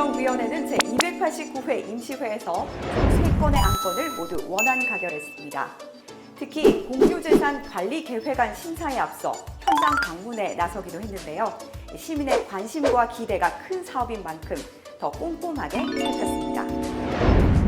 기획행정위원회는 제289회 임시회에서 총 3건의 안건을 모두 원안 가결했습니다. 특히 공유재산 관리 계획안 심사에 앞서 현장 방문에 나서기도 했는데요. 시민의 관심과 기대가 큰 사업인 만큼 더 꼼꼼하게 살폈습니다.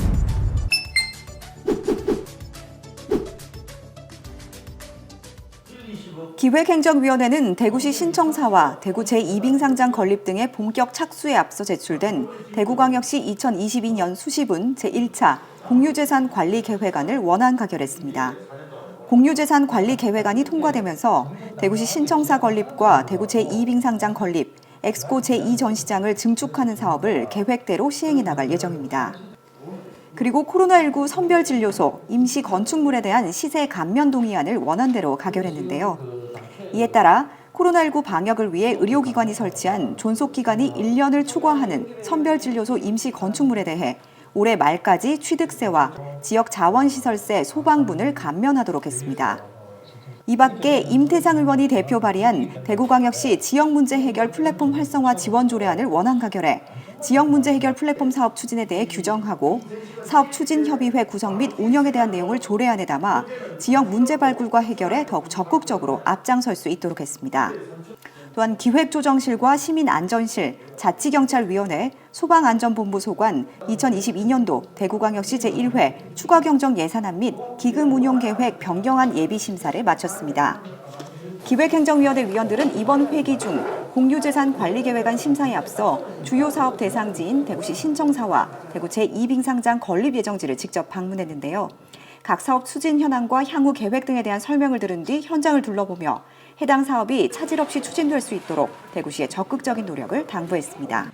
기획행정위원회는 대구시 신청사와 대구 제2빙상장 건립 등의 본격 착수에 앞서 제출된 대구광역시 2022년 수시분 제1차 공유재산 관리 계획안을 원안 가결했습니다. 공유재산 관리 계획안이 통과되면서 대구시 신청사 건립과 대구 제2빙상장 건립, 엑스코 제2전시장을 증축하는 사업을 계획대로 시행해 나갈 예정입니다. 그리고 코로나19 선별진료소, 임시 건축물에 대한 시세 감면 동의안을 원안대로 가결했는데요. 이에 따라 코로나19 방역을 위해 의료기관이 설치한 존속기간이 1년을 초과하는 선별진료소 임시 건축물에 대해 올해 말까지 취득세와 지역 자원시설세 소방분을 감면하도록 했습니다. 이 밖에 임태상 의원이 대표 발의한 대구광역시 지역문제 해결 플랫폼 활성화 지원 조례안을 원안 가결해 지역 문제 해결 플랫폼 사업 추진에 대해 규정하고 사업 추진 협의회 구성 및 운영에 대한 내용을 조례안에 담아 지역 문제 발굴과 해결에 더욱 적극적으로 앞장설 수 있도록 했습니다. 또한 기획조정실과 시민안전실, 자치경찰위원회, 소방안전본부 소관 2022년도 대구광역시 제1회 추가경정 예산안 및 기금운용계획 변경안 예비심사를 마쳤습니다. 기획행정위원회 위원들은 이번 회기 중 공유재산 관리계획안 심사에 앞서 주요 사업 대상지인 대구시 신청사와 대구 제2빙상장 건립 예정지를 직접 방문했는데요. 각 사업 추진 현황과 향후 계획 등에 대한 설명을 들은 뒤 현장을 둘러보며 해당 사업이 차질 없이 추진될 수 있도록 대구시의 적극적인 노력을 당부했습니다.